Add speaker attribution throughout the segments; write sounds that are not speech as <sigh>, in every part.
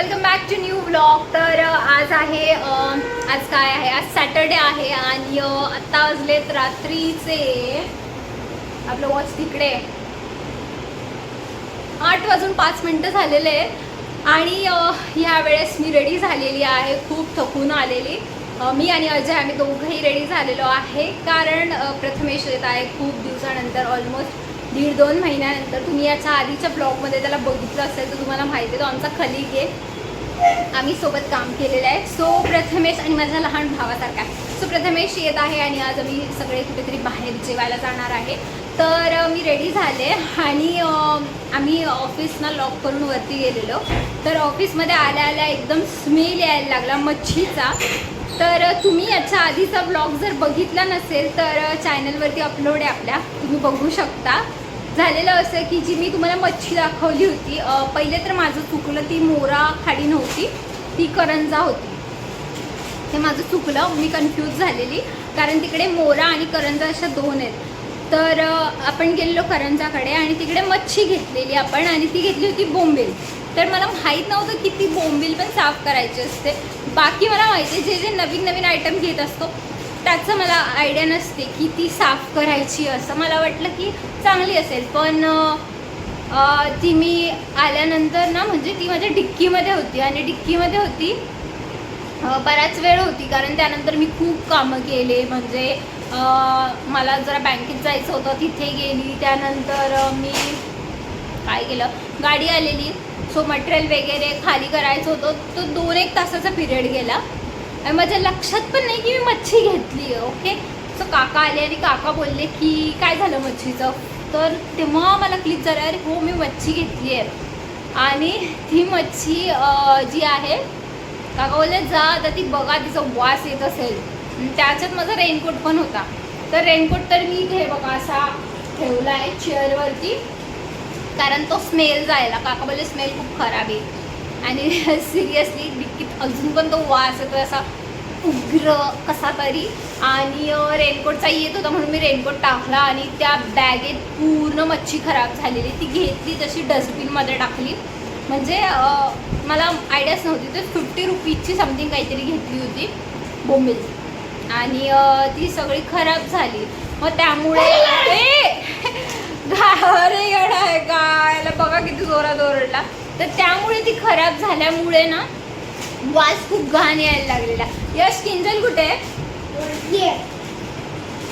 Speaker 1: Welcome back to new blog तर आज आहे आज काय आहे? आज सॅटर्डे आहे आणि आत्ता वाजलेत रात्रीचे. आपलं वॉच तिकडे आठ वाजून पाच मिनटं झालेले आहेत. आणि अ, ह्या वेळेस मी रेडी झालेली आहे. खूप थकून आलेली. मी आणि अजय आम्ही दोघंही रेडी झालेलो आहे. कारण प्रथमेश येत आहे. खूप दिवसानंतर ऑलमोस्ट दीड दोन महिन्यानंतर तुम्ही याच्या आधीच्या ब्लॉगमध्ये त्याला बघितलं असेल तर तुम्हाला माहिती आहे तो आमचा खलीग आहे. आम्ही सोबत काम केलेलं आहे. सो प्रथमेश आणि माझ्या लहान भावासारखा आहे. सो प्रथमेश येत आहे आणि आज आम्ही सगळे कुठेतरी बाहेर जेवायला जाणार आहे. तर मी रेडी झाले आणि आम्ही ऑफिसना लॉक करून वरती गेलेलो. तर ऑफिसमध्ये आल्या आल्या एकदम स्मेल यायला लागला मच्छीचा. तर तुम्ही याच्या आधीचा ब्लॉग जर बघितला नसेल तर चॅनलवरती अपलोड आहे आपल्या. तुम्ही बघू शकता. झालेलं असं की जी मी तुम्हाला मच्छी दाखवली होती पहिले तर माझं चुकलं ती मोरा खाडी नव्हती ती करंजा होती. ते माझं चुकलं मी कन्फ्यूज झालेली कारण तिकडे मोरा आणि करंजा अशा दोन आहेत. तर आपण गेलेलो करंजाकडे आणि तिकडे मच्छी घेतलेली आपण आणि ती घेतली होती बोंबील. तर मला माहीत नव्हतं की ती बोंबील पण साफ करायची असते. बाकी मला माहिती आहे जे जे नवीन नवीन आयटम घेत असतो त्याचं मला आयडिया नसते की ती साफ करायची असं. मला वाटलं की चांगली असेल. पण ती मी आल्यानंतर ना म्हणजे ती माझ्या डिक्कीमध्ये होती आणि डिक्कीमध्ये होती बराच वेळ होती. कारण त्यानंतर मी खूप कामं केले. म्हणजे मला जरा बँकेत जायचं होतं तिथे गेली. त्यानंतर मी काय केलं? गाडी आलेली. सो मटेरियल वगैरे खाली करायचं होतं. तो दोन एक तासाचा पिरियड गेला. आणि माझ्या लक्षात पण नाही की मी मच्छी घेतली आहे ओके सो काका आले आणि काका बोलले की काय झालं मच्छीचं? तर तेव्हा मला क्लिक झालं अरे हो मी मच्छी घेतली आहे. आणि ती मच्छी जी आहे काका बोलले जा आता ती बघा तिचा वास येत असेल. त्याच्यात माझा रेनकोट पण होता. तर रेनकोट तर मी इथे बघा असा ठेवला आहे चेअरवरती कारण तो स्मेल जायला काका बोलले स्मेल खूप खराब आहे. आणि सिरियसली डिक्कीत अजून पण तो वास येतो असा उग्र कसा तरी. आणि रेनकोटचा येत होता म्हणून मी रेनकोट टाकला आणि त्या बॅगेत पूर्ण मच्छी खराब झालेली. ती घेतली तशी डस्टबिनमध्ये टाकली. म्हणजे मला आयडियाच नव्हती. तर फिफ्टी रुपीजची समथिंग काहीतरी घेतली होती बोंबील. आणि ती सगळी खराब झाली. मग त्यामुळे! <laughs> अरे <laughs> येडा आहे का याला बघा किती जोरात ओरडला. तर त्यामुळे ती खराब झाल्यामुळे ना वास खूप घाण यायला लागलेला. यश किंजल कुठे आहे?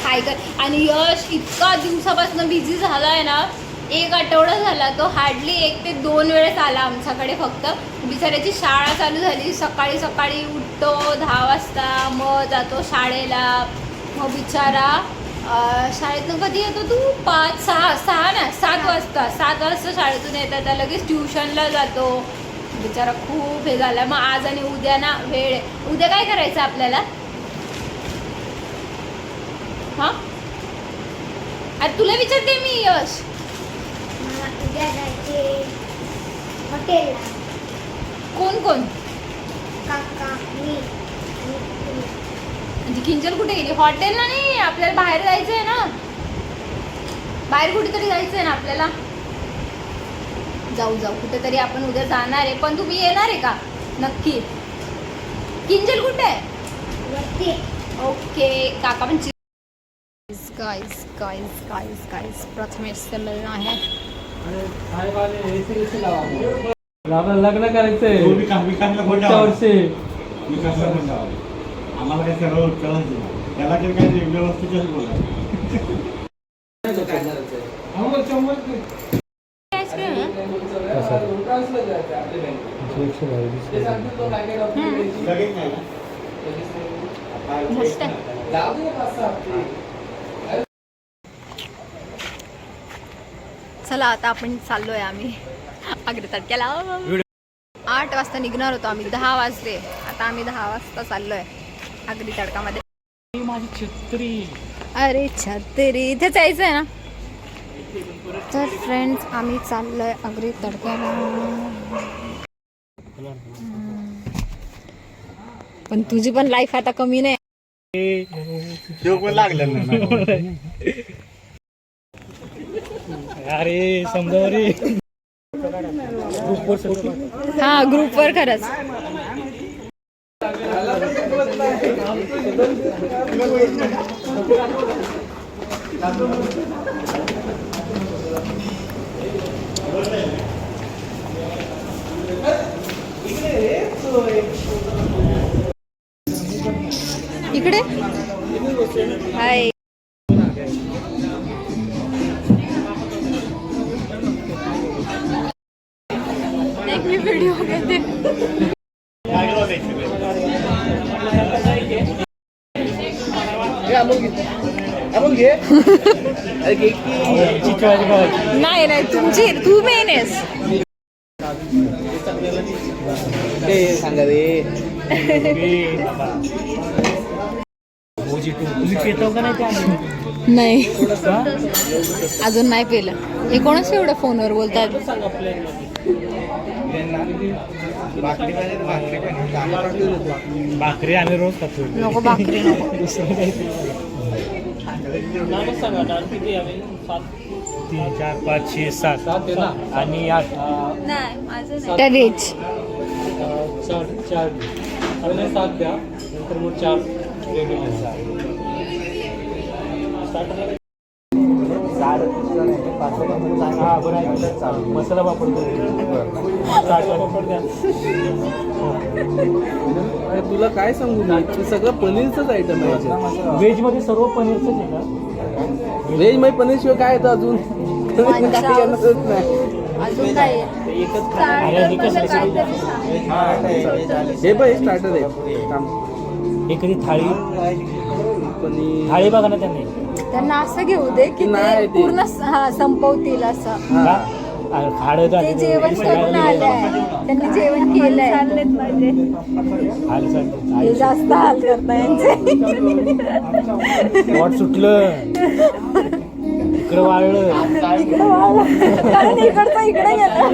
Speaker 1: काय कर आणि यश इतका दिवसापासून बिझी झाला आहे ना एक आठवडा झाला तो हार्डली एक ते दोन वेळेस आला आमच्याकडे फक्त. बिचाऱ्याची शाळा चालू झाली. सकाळी सकाळी उठतो दहा वाजता मग जातो शाळेला. मग बिचारा शाळेतनं कधी येतो तू? पाच सहा सहा ना? सात वाजता. सात वाजता शाळेतून येतात. त्या लगेच ट्युशनला जातो. बिचारा खूप हे झाला. मग आज आणि उद्या ना? वेळ आहे. उद्या काय करायचं आपल्याला? हां? अरे तुला विचारते मी यश. कोण कोण?
Speaker 2: काका मी.
Speaker 1: म्हणजे किंजल कुठे गेली? हॉटेलला नाही आपल्याला बाहेर जायचं आहे ना. बाहेर कुठेतरी जायचं आहे ना आपल्याला. जाऊ जाऊ कुठेतरी आपण उद्या जाणार आहे. पण तुम्ही येणार आहे का? नक्की. किंजल कुठे? आहे ओके काका पण guys guys guys guys Prathamesh मिळणं आहे.
Speaker 3: आपलं लग्न करायचंय.
Speaker 4: आम्हाला काही सर्व कळत नाही. त्याला काही काही व्यवस्थितच बोला.
Speaker 1: मस्त. चला आता आपण चाललोय आम्ही. आग्रे तडक्याला आठ वाजता निघणार होतो आम्ही दहा वाजले. आता आम्ही दहा वाजता चाललोय. आगरी तडकामध्ये.
Speaker 3: माझी छत्री.
Speaker 1: अरे छत्री इथे जायचं आहे ना? तर फ्रेंड्स आम्ही चाललोय आगरी तडक्याला. पण तुझी पण लाईफ आता कमी नाही.
Speaker 3: अरे समजा
Speaker 1: हा ग्रुपवर खरंच. व्हिडिओ घेते नाही नाही तुमची तू मेन आहेस.
Speaker 3: सांगा रे.
Speaker 1: नाही. अजून नाही पेलं. हे कोणाच एवढं फोनवर बोलतात?
Speaker 3: भाकरी आम्ही रोज खातो.
Speaker 1: नको भाकरी नको. <laughs>
Speaker 3: तीन चार पाच छे सात. आणि आठ. चार चार आणि सात द्या नंतर मग चार. आहे. मसाला
Speaker 5: अरे तुला काय सांगू मी? ते सगळं पनीरचंच आयटम आहे.
Speaker 3: व्हेजमध्ये सर्व पनीरच आहे का?
Speaker 5: व्हेजमध्ये पनीर शिवाय काय येतं अजून? काही <laughs> येणारच नाही.
Speaker 1: अजून काय?
Speaker 3: अरे हे कसं
Speaker 5: हे पण स्टार्टर आहे.
Speaker 3: हे कधी थाळी?
Speaker 5: पनीर.
Speaker 3: थाळी बघा ना त्यांनी.
Speaker 1: त्यांना असं घेऊ दे की
Speaker 5: नाही
Speaker 1: ते
Speaker 5: ते.
Speaker 1: पूर्ण स- हा संपवतील असं.
Speaker 5: हा.
Speaker 1: ते जेवण करून आलंय. त्यांनी जेवण केलंय. हे जास्त हाल करता यांचे.
Speaker 3: पोट सुटलं. इकडं वाळलं.
Speaker 1: इकडं वाळलं. कारण इकडचं इकडे गेलं.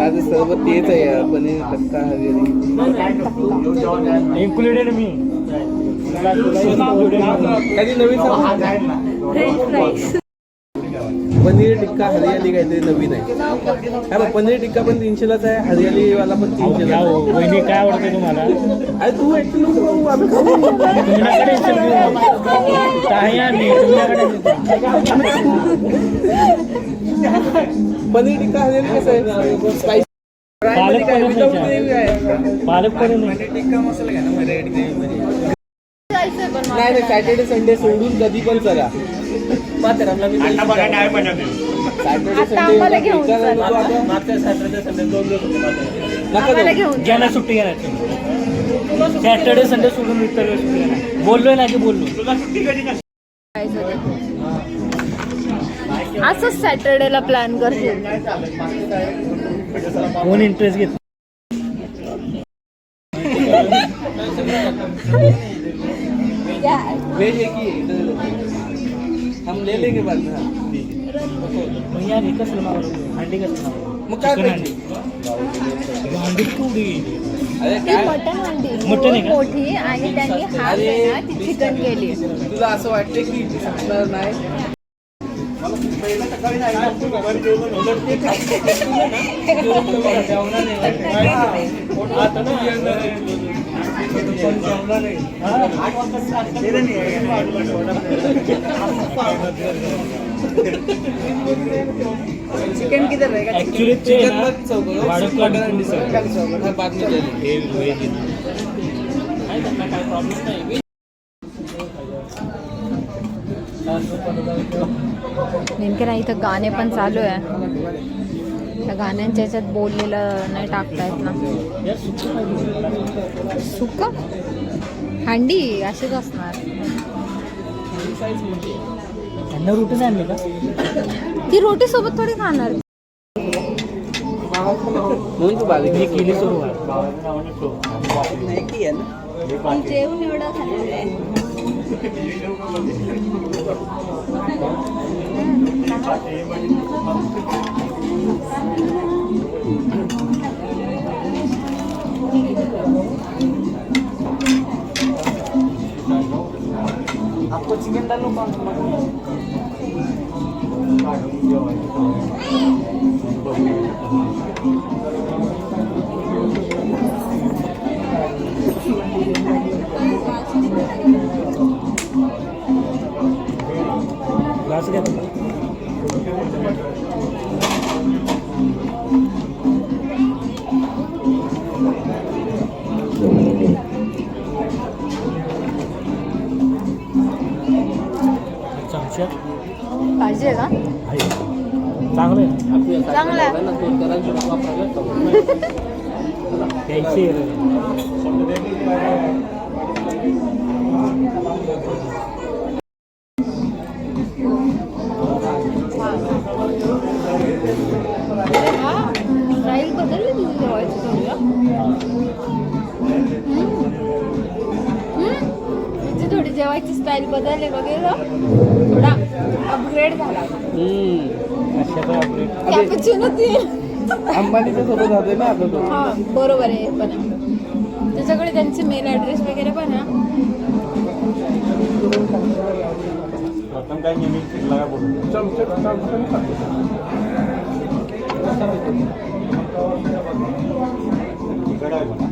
Speaker 5: आज सर्व तेच आहे यार पनीर टक्का वगैरे
Speaker 3: इन्क्लुडेड मी.
Speaker 5: काही नवीन पनीर टिक्का हरियाली काहीतरी नवीन आहे. हा बघ पनीर टिक्का पण तीनशेलाच आहे हरियाली वाला पण तीनशेला
Speaker 3: वहिनी काय आवडते तुम्हाला?
Speaker 5: अरे तू खाऊ, आम्ही खाऊ.
Speaker 3: तुमच्याकडे
Speaker 5: पनीर टिक्का हरियाली कसं आहे? स्पाइसी
Speaker 3: पालक
Speaker 5: काय?
Speaker 3: पनीर नाही
Speaker 5: ग्रेव्ही आहे.
Speaker 3: पालक पनीर.
Speaker 5: नाही नाही सॅटर्डे संडे सोडून कधी पण चला.
Speaker 4: आता बघा काय बनवते.
Speaker 5: सॅटर्डे
Speaker 1: आता आम्हाला घेऊन
Speaker 5: संडे
Speaker 1: चला.
Speaker 3: मागच्या सॅटर्डे संडे दोन दिवस
Speaker 1: आम्हाला घेऊन
Speaker 3: घ्या ना सुट्टी ना सॅटर्डे संडे सोडून इतर वेळेस सुट्टी घ्या ना बोललोय ना की बोललो.
Speaker 4: तुला सुट्टी कधी नसते
Speaker 1: असंच सॅटर्डेला प्लॅन करते.
Speaker 3: कोण इंटरेस्ट घेत? <laughs>
Speaker 5: वेज एक ही है, हम ले लेंगे बाद में.
Speaker 3: मग यार कसं मागवलं अंडी कसं मागवलं
Speaker 5: मग काय
Speaker 3: चिकन
Speaker 5: पाहिजे?
Speaker 3: अंडी अंडी केवढी
Speaker 5: अरे
Speaker 1: ती
Speaker 5: काय?
Speaker 1: मटन हंडी.
Speaker 3: मटण आहे का?
Speaker 1: मोठी आणि त्यांनी हाफ आहे ना ती चिकन केली.
Speaker 5: तुला असं वाटते की संपणार नाही? चिकन किधर रहेगा?
Speaker 3: ऍक्च्युली
Speaker 5: हाँ,
Speaker 3: हे। काय प्रॉब्लेम नाही
Speaker 1: नेमके नाही इथं गाणे पण चालू आहे. त्या गाण्यांच्या ह्याच्यात बोललेलं नाही टाकता येत ना. सुक? हंडी अशीच असणार. ती रोटी सोबत थोडी खाणार.
Speaker 5: म्हणून तू बारीक
Speaker 3: मी केली सुरुवात
Speaker 1: जेवण एवढं खाल्लेलं
Speaker 3: आपको चिकन डालो कौन
Speaker 1: पाहिजे का?
Speaker 3: आहे. चांगलं आहे.
Speaker 1: चांगलं. स्टाईल बदलली तुझी जेवायची थोडी तुझी थोडी जेवायची स्टाईल बदलली वगैरे थोडा अपग्रेड झाला. कॅपुचिनो ती
Speaker 5: अंबानीच्या सोबत जाते ना आता तो
Speaker 1: हा बरोबर आहे हे पण. त्याच्याकडे त्यांचे मेल ॲड्रेस वगैरे पण आहे.
Speaker 4: प्रथम काय नेहमी शिकला का बोलतो तिकड आहे बघा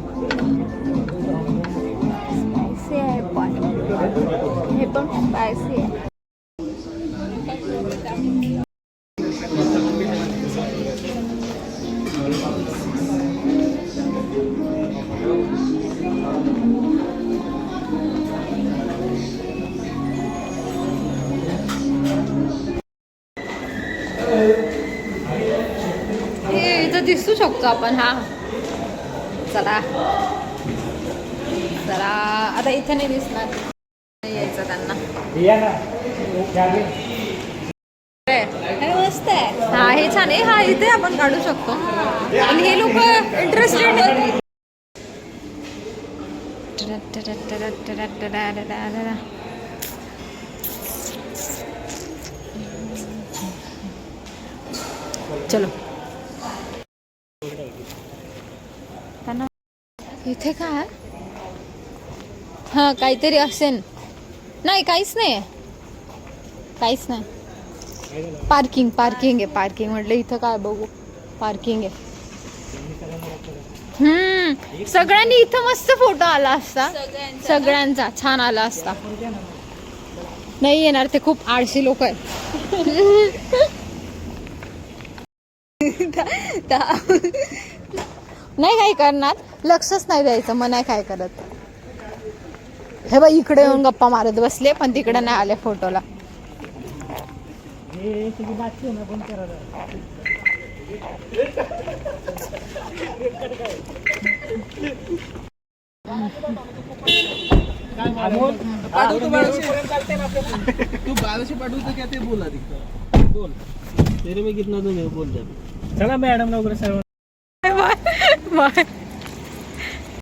Speaker 1: स्पायसी आहे पण. हे पण स्पायसी आहे. दिसू शकतो आपण हा. चला. चला. आता इथे नाही दिसणार. नाही यायचं त्यांना. हे मस्त आहे. हा हे छान आहे. हा इथे आपण काढू शकतो. आणि हे लोक इंटरेस्टेड चलो. इथे काय? हा काहीतरी असेल नाही काहीच नाही. काहीच नाही. पार्किंग पार्किंग आहे पार्किंग म्हटलं इथं काय बघू. पार्किंग आहे. हम्म सगळ्यांनी इथं मस्त फोटो आला असता. सगळ्यांचा? छान आला असता. नाही येणार ते खूप आळशी लोक आहेत. <laughs> नाही काय करणार. लक्षच नाही द्यायचं मग नाही काय करत. हे बघ इकडे येऊन गप्पा मारत बसले पण तिकडे नाही आले फोटोला.
Speaker 3: हे
Speaker 5: तू बाराशे पाठवतो क्या ते बोला बोल तेरे में कितना दूंगे बोल
Speaker 3: चला मॅडम वगैरे सर्व
Speaker 1: बाय